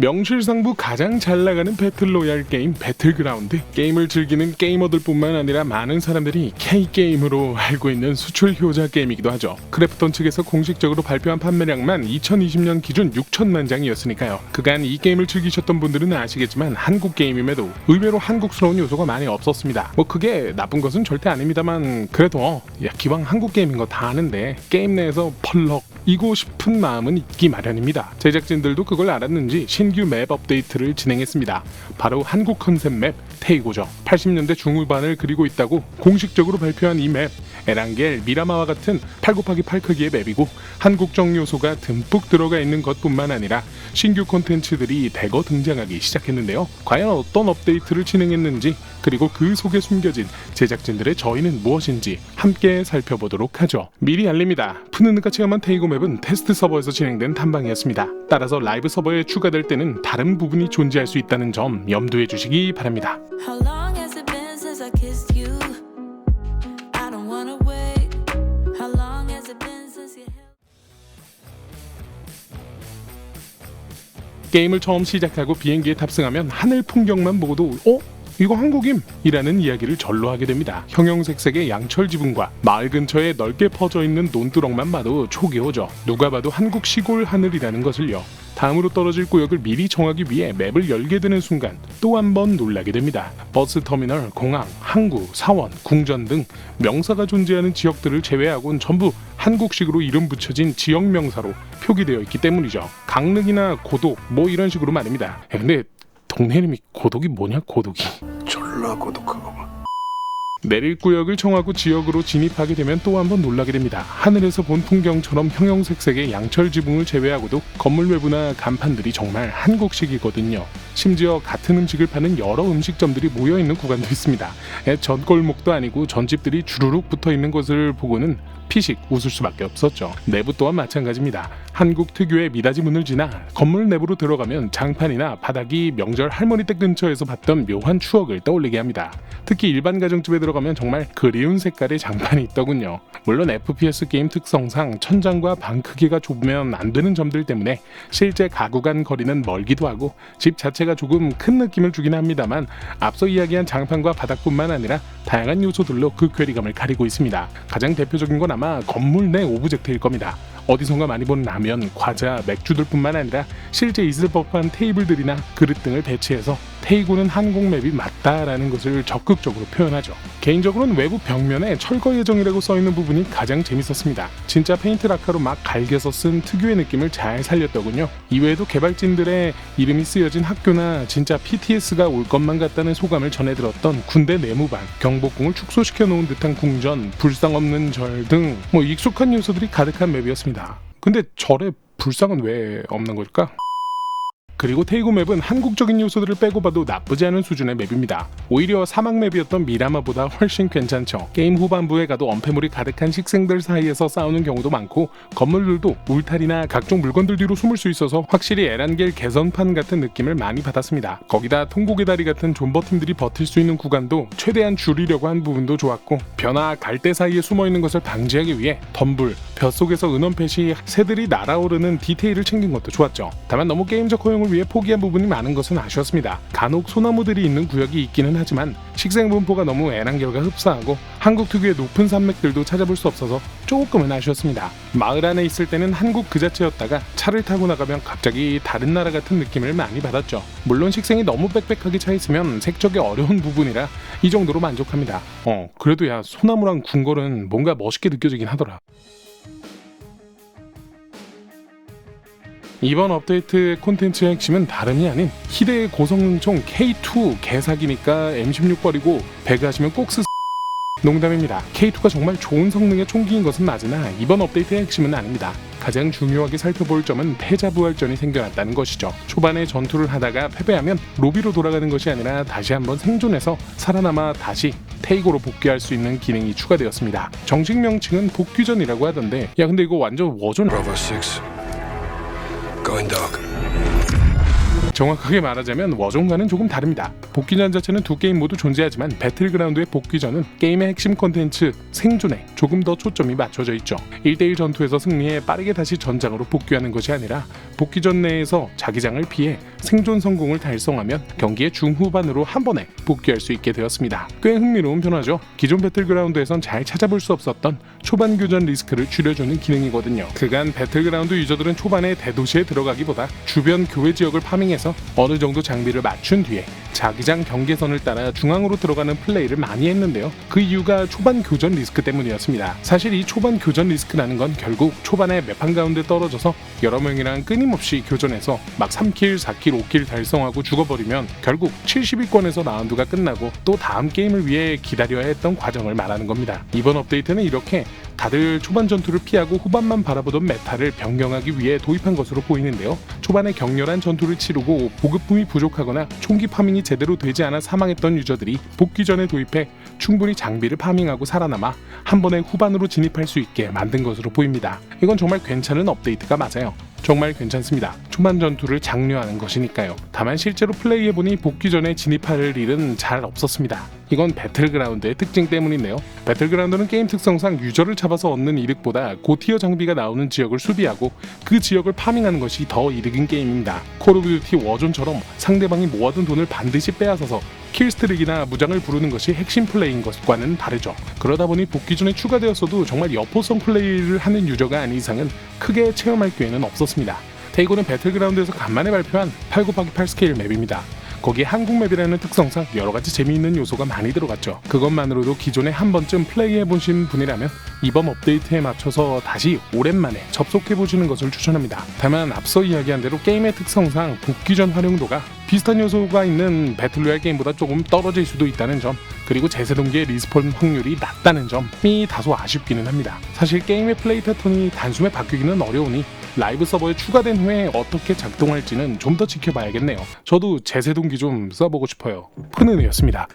명실상부 가장 잘 나가는 배틀로얄 게임 배틀그라운드. 게임을 즐기는 게이머들뿐만 아니라 많은 사람들이 K게임으로 알고 있는 수출 효자 게임이기도 하죠. 크래프톤 측에서 공식적으로 발표한 판매량만 2020년 기준 6천만 장이었으니까요. 그간 이 게임을 즐기셨던 분들은 아시겠지만 한국 게임임에도 의외로 한국스러운 요소가 많이 없었습니다. 뭐 그게 나쁜 것은 절대 아닙니다만 그래도 어, 야 기왕 한국 게임인 거 다 아는데 게임 내에서 펄럭 이고 싶은 마음은 있기 마련입니다. 제작진들도 그걸 알았는지 신규 맵 업데이트를 진행했습니다. 바로 한국 컨셉 맵 테이고죠. 80년대 중후반을 그리고 있다고 공식적으로 발표한 이 맵 에란겔, 미라마와 같은 8 곱하기 8 크기의 맵이고 한국적 요소가 듬뿍 들어가 있는 것뿐만 아니라 신규 콘텐츠들이 대거 등장하기 시작했는데요. 과연 어떤 업데이트를 진행했는지 그리고 그 속에 숨겨진 제작진들의 저희는 무엇인지 함께 살펴보도록 하죠. 미리 알립니다. 푸는느가 체험한 테이고 맵은 테스트 서버에서 진행된 탐방이었습니다. 따라서 라이브 서버에 추가될 때는 다른 부분이 존재할 수 있다는 점 염두에 주시기 바랍니다. How long has it been since I kissed you? I don't wanna wait. How long has it been since you held 게임을 처음 시작하고 비행기에 탑승하면 하늘 풍경만 보고도 어? 이거 한국임? 이라는 이야기를 절로 하게 됩니다. 형형색색의 양철 지붕과 마을 근처에 넓게 퍼져 있는 논두렁만 봐도 오죠. 누가 봐도 한국 시골 하늘이라는 것을요. 다음으로 떨어질 구역을 미리 정하기 위해 맵을 열게 되는 순간 또 한 번 놀라게 됩니다. 버스 터미널, 공항, 항구, 사원, 궁전 등 명사가 존재하는 지역들을 제외하고는 전부 한국식으로 이름 붙여진 지역 명사로 표기되어 있기 때문이죠. 강릉이나 고독 뭐 이런 식으로 말입니다. 야, 근데 동네 이름이 고독이 뭐냐 고독이 졸라 고독하고 내릴 구역을 정하고 지역으로 진입하게 되면 또 한번 놀라게 됩니다. 하늘에서 본 풍경처럼 형형색색의 양철 지붕을 제외하고도 건물 외부나 간판들이 정말 한국식이거든요. 심지어 같은 음식을 파는 여러 음식점들이 모여 있는 구간도 있습니다. 에, 전골목도 아니고 전집들이 주르륵 붙어 있는 것을 보고는 피식 웃을 수밖에 없었죠. 내부 또한 마찬가지입니다. 한국 특유의 미닫이 문을 지나 건물 내부로 들어가면 장판이나 바닥이 명절 할머니 댁 근처에서 봤던 묘한 추억을 떠올리게 합니다. 특히 일반 가정집에 들어가면 정말 그리운 색깔의 장판이 있더군요. 물론 FPS 게임 특성상 천장과 방 크기가 좁으면 안 되는 점들 때문에 실제 가구 간 거리는 멀기도 하고 집 자체가 조금 큰 느낌을 주긴 합니다만 앞서 이야기한 장판과 바닥뿐만 아니라 다양한 요소들로 그 괴리감을 가리고 있습니다. 가장 대표적인 건 아마 건물 내 오브젝트일 겁니다. 어디선가 많이 본 라면, 과자, 맥주들 뿐만 아니라 실제 있을 법한 테이블들이나 그릇 등을 배치해서 테이고는 한국 맵이 맞다라는 것을 적극적으로 표현하죠. 개인적으로는 외부 벽면에 철거 예정이라고 써있는 부분이 가장 재밌었습니다. 진짜 페인트 라카로 막 갈겨서 쓴 특유의 느낌을 잘 살렸더군요. 이외에도 개발진들의 이름이 쓰여진 학교나 진짜 PTS가 올 것만 같다는 소감을 전해들었던 군대 내무반, 경복궁을 축소시켜 놓은 듯한 궁전, 불상 없는 절 등 뭐 익숙한 요소들이 가득한 맵이었습니다. 근데 절에 불상은 왜 없는 걸까? 그리고 테이고 맵은 한국적인 요소들을 빼고 봐도 나쁘지 않은 수준의 맵입니다. 오히려 사막 맵이었던 미라마보다 훨씬 괜찮죠. 게임 후반부에 가도 엄폐물이 가득한 식생들 사이에서 싸우는 경우도 많고 건물들도 울타리나 각종 물건들 뒤로 숨을 수 있어서 확실히 에란겔 개선판 같은 느낌을 많이 받았습니다. 거기다 통곡의 다리 같은 존버팀들이 버틸 수 있는 구간도 최대한 줄이려고 한 부분도 좋았고 변화 갈대 사이에 숨어 있는 것을 방지하기 위해 덤불, 벼 속에서 은원펫이 새들이 날아오르는 디테일을 챙긴 것도 좋았죠. 다만 너무 게임적 허용을 위해 포기한 부분이 많은 것은 아쉬웠습니다. 간혹 소나무들이 있는 구역이 있기는 하지만 식생 분포가 너무 에란겔과 흡사하고 한국 특유의 높은 산맥들도 찾아볼 수 없어서 조금은 아쉬웠습니다. 마을 안에 있을 때는 한국 그 자체였다가 차를 타고 나가면 갑자기 다른 나라 같은 느낌을 많이 받았죠. 물론 식생이 너무 빽빽하게 차 있으면 색적이 어려운 부분이라 이 정도로 만족합니다. 어, 그래도 야 소나무랑 궁궐은 뭔가 멋있게 느껴지긴 하더라. 이번 업데이트의 콘텐츠의 핵심은 다름이 아닌 희대의 고성능총 K2 개사기니까 M16 버리고 배그 하시면 꼭 쓰... 농담입니다. K2가 정말 좋은 성능의 총기인 것은 맞으나 이번 업데이트의 핵심은 아닙니다. 가장 중요하게 살펴볼 점은 패자 부활전이 생겨났다는 것이죠. 초반에 전투를 하다가 패배하면 로비로 돌아가는 것이 아니라 다시 한번 생존해서 살아남아 다시 테이고로 복귀할 수 있는 기능이 추가되었습니다. 정식 명칭은 복귀전이라고 하던데 야 근데 이거 완전 Bravo 6 Going dark 정확하게 말하자면 워존과는 조금 다릅니다. 복귀전 자체는 두 게임 모두 존재하지만 배틀그라운드의 복귀전은 게임의 핵심 콘텐츠 생존에 조금 더 초점이 맞춰져 있죠. 1대1 전투에서 승리해 빠르게 다시 전장으로 복귀하는 것이 아니라 복귀전 내에서 자기장을 피해 생존 성공을 달성하면 경기의 중후반으로 한 번에 복귀할 수 있게 되었습니다. 꽤 흥미로운 변화죠. 기존 배틀그라운드에선 잘 찾아볼 수 없었던 초반 교전 리스크를 줄여주는 기능이거든요. 그간 배틀그라운드 유저들은 초반에 대도시에 들어가기보다 주변 교외 지역을 파밍해서 어느 정도 장비를 맞춘 뒤에 자기장 경계선을 따라 중앙으로 들어가는 플레이를 많이 했는데요. 그 이유가 초반 교전 리스크 때문이었습니다. 사실 이 초반 교전 리스크라는 건 결국 초반에 맵 한가운데 떨어져서 여러 명이랑 끊임없이 교전해서 막 3킬, 4킬, 5킬 달성하고 죽어버리면 결국 70위권에서 라운드가 끝나고 또 다음 게임을 위해 기다려야 했던 과정을 말하는 겁니다. 이번 업데이트는 이렇게 다들 초반 전투를 피하고 후반만 바라보던 메타를 변경하기 위해 도입한 것으로 보이는데요. 초반에 격렬한 전투를 치르고 보급품이 부족하거나 총기 파밍이 제대로 되지 않아 사망했던 유저들이 복귀 전에 도입해 충분히 장비를 파밍하고 살아남아 한 번에 후반으로 진입할 수 있게 만든 것으로 보입니다. 이건 정말 괜찮은 업데이트가 맞아요. 정말 괜찮습니다. 초반 전투를 장려하는 것이니까요. 다만 실제로 플레이해보니 복귀 전에 진입할 일은 잘 없었습니다. 이건 배틀그라운드의 특징 때문인데요. 배틀그라운드는 게임 특성상 유저를 잡아서 얻는 이득보다 고티어 장비가 나오는 지역을 수비하고 그 지역을 파밍하는 것이 더 이득인 게임입니다. 콜 오브 듀티 워존처럼 상대방이 모아둔 돈을 반드시 빼앗아서 킬스트릭이나 무장을 부르는 것이 핵심 플레이인 것과는 다르죠. 그러다 보니 복귀 전에 추가되었어도 정말 여포성 플레이를 하는 유저가 아닌 이상은 크게 체험할 기회는 없었습니다. 테이고는 배틀그라운드에서 간만에 발표한 8 곱하기 8 스케일 맵입니다. 거기에 한국 맵이라는 특성상 여러 가지 재미있는 요소가 많이 들어갔죠. 그것만으로도 기존에 한 번쯤 플레이해보신 분이라면 이번 업데이트에 맞춰서 다시 오랜만에 접속해보시는 것을 추천합니다. 다만 앞서 이야기한 대로 게임의 특성상 복귀 전 활용도가 비슷한 요소가 있는 배틀로얄 게임보다 조금 떨어질 수도 있다는 점 그리고 제세 동기의 리스폰 확률이 낮다는 점이 다소 아쉽기는 합니다. 사실 게임의 플레이 패턴이 단숨에 바뀌기는 어려우니 라이브 서버에 추가된 후에 어떻게 작동할지는 좀 더 지켜봐야겠네요. 저도 제세 동기 좀 써보고 싶어요. 푸는이었습니다.